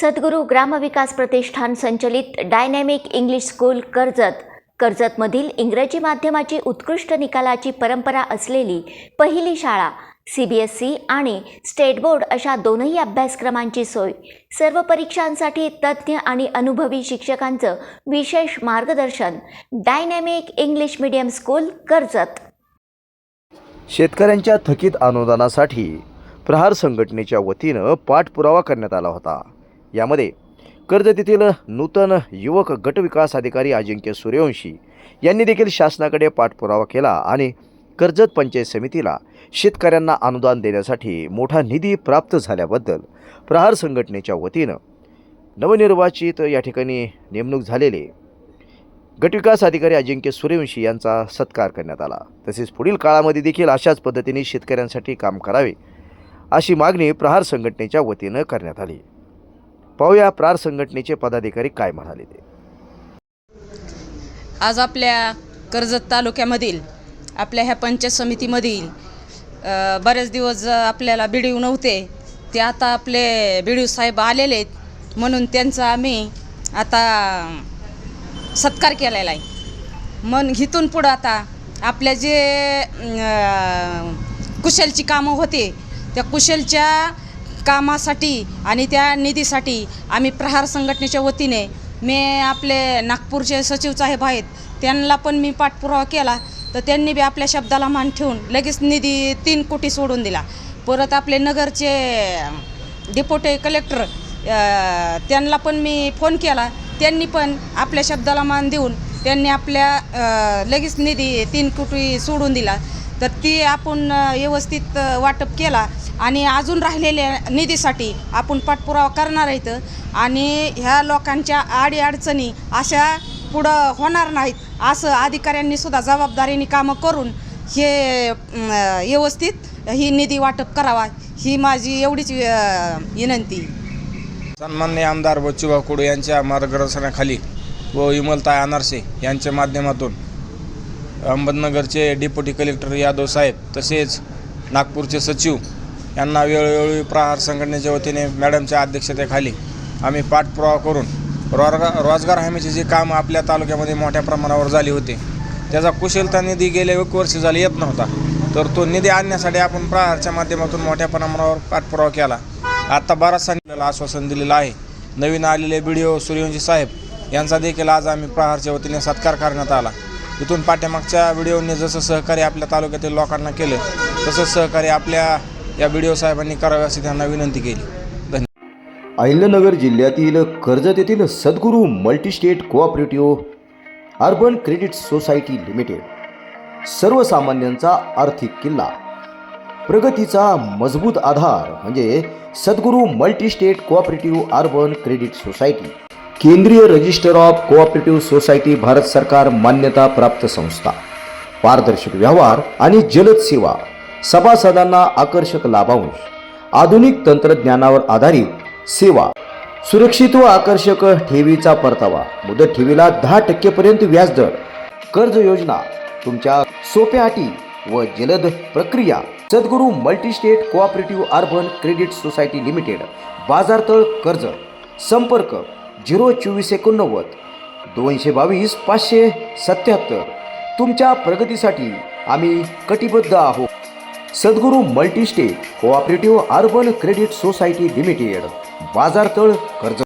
सद्गुरू ग्रामविकास प्रतिष्ठान संचलित dynamic English school Karjat. कर्जतमधील इंग्रजी माध्यमाची उत्कृष्ट निकालाची परंपरा असलेली पहिली शाळा सी बी एस सी आणि स्टेट बोर्ड अशा दोनही अभ्यासक्रमांची सोय. सर्व परीक्षांसाठी तज्ज्ञ आणि अनुभवी शिक्षकांचं विशेष मार्गदर्शन dynamic English medium school Karjat. शेतकऱ्यांच्या थकीत अनुदानासाठी प्रहार संघटनेच्या वतीनं पाठपुरावा करण्यात आला होता. यामध्ये कर्जत येथील नूतन युवक गटविकास अधिकारी अजिंक्य सूर्यवंशी यांनी देखील शासनाकडे पाठपुरावा केला आणि कर्जत पंचायत समितीला शेतकऱ्यांना अनुदान देण्यासाठी मोठा निधी प्राप्त झाल्याबद्दल प्रहार संघटनेच्या वतीनं नवनिर्वाचित या ठिकाणी नेमणूक झालेले गटविकास अधिकारी अजिंक्य सूर्यवंशी यांचा सत्कार करण्यात आला. तसेच पुढील काळामध्ये देखील अशाच पद्धतीने शेतकऱ्यांसाठी काम करावे अशी मागणी प्रहार संघटनेच्या वतीनं करण्यात आली. पाहूया प्रार संघटनेचे पदाधिकारी काय म्हणाले ते. आज आपल्या कर्जत तालुक्यामधील आपल्या ह्या पंचायत समितीमधील बरेच दिवस आपल्याला बिडीव नव्हते ते आता आपले बिडीव साहेब आलेले आहेत म्हणून त्यांचा आम्ही आता सत्कार केलेला आहे. मग इथून पुढं आता आपल्या जे कुशलची कामं होते त्या कुशलच्या कामासाठी आणि त्या निधीसाठी आम्ही प्रहार संघटनेच्या वतीने मी आपले नागपूरचे सचिव साहेब आहेत त्यांना पण मी पाठपुरावा केला. तर त्यांनी बी आपल्या शब्दाला मान ठेवून लगेच निधी तीन कोटी सोडून दिला. परत आपले नगरचे डिपोटे कलेक्टर त्यांना पण मी फोन केला. त्यांनी पण आपल्या शब्दाला मान देऊन त्यांनी आपल्या लगेच निधी तीन कोटी सोडून दिला. तर ती आपण व्यवस्थित वाटप केला आणि अजून राहिलेल्या निधीसाठी आपण पाठपुरावा करणार आहेत. आणि ह्या लोकांच्या अडीअडचणी अशा पुढं होणार नाहीत असं अधिकाऱ्यांनी सुद्धा जबाबदारीने कामं करून हे व्यवस्थित ही निधी वाटप करावा ही माझी एवढीच विनंती. सन्मान्य आमदार बच्चूभाऊ कुडू यांच्या मार्गदर्शनाखाली व विमलताई अनारसे यांच्या माध्यमातून अहमदनगरचे डेप्युटी कलेक्टर यादव साहेब तसेच नागपूरचे सचिव यांना वेळोवेळी प्रहार संघटनेच्या वतीने मॅडमच्या अध्यक्षतेखाली आम्ही पाठपुरावा करून रोजगार रोजगार हमीचे जे काम आपल्या तालुक्यामध्ये मोठ्या प्रमाणावर झाले होते त्याचा कुशलता निधी गेल्या एक वर्ष झाले येत नव्हता तर तो निधी आणण्यासाठी आपण प्रहारच्या माध्यमातून मोठ्या प्रमाणावर पाठपुरावा केला. आत्ता बराचसा निघाला आश्वासन दिलेलं आहे. नवीन आलेले बी डी ओ सूर्यवंशी साहेब यांचा देखील आज आम्ही प्रहारच्या वतीने सत्कार करण्यात आला. इथून पाठ्यामागच्या व्हिडिओने जसं सहकार्य आपल्या तालुक्यातील लोकांना केलं तसंच सहकार्य आपल्या या व्हिडिओ साहेबांनी करावे अशी त्यांना विनंती केली. धन्यवाद. अहिल्यानगर जिल्ह्यातील कर्जत येथील Sadguru multistate cooperative urban credit society limited सर्वसामान्यांचा आर्थिक किल्ला. प्रगतीचा मजबूत आधार म्हणजे Sadguru multistate cooperative urban credit society. केंद्रीय register of cooperative society Bharat सरकार मान्यता प्राप्त संस्था. पारदर्शक व्यवहार आणि जलद सेवा सभासदांना आकर्षक लाभांश आधुनिक तंत्रज्ञानावर आधारित सेवा सुरक्षित व आकर्षक ठेवीचा परतावा मुदत ठेवीला दहा टक्केपर्यंत व्याजदर कर्ज योजना तुमच्या सोप्या अटी व जलद प्रक्रिया. Sadguru multistate cooperative urban credit society limited Bazartal कर्ज संपर्क झिरो चोवीस एकोणनव्वद दोनशे बावीस पाचशे सत्याहत्तर. तुमच्या प्रगतीसाठी आम्ही कटिबद्ध आहोत. Sadguru multistate cooperative urban credit society limited Bazartal कर्ज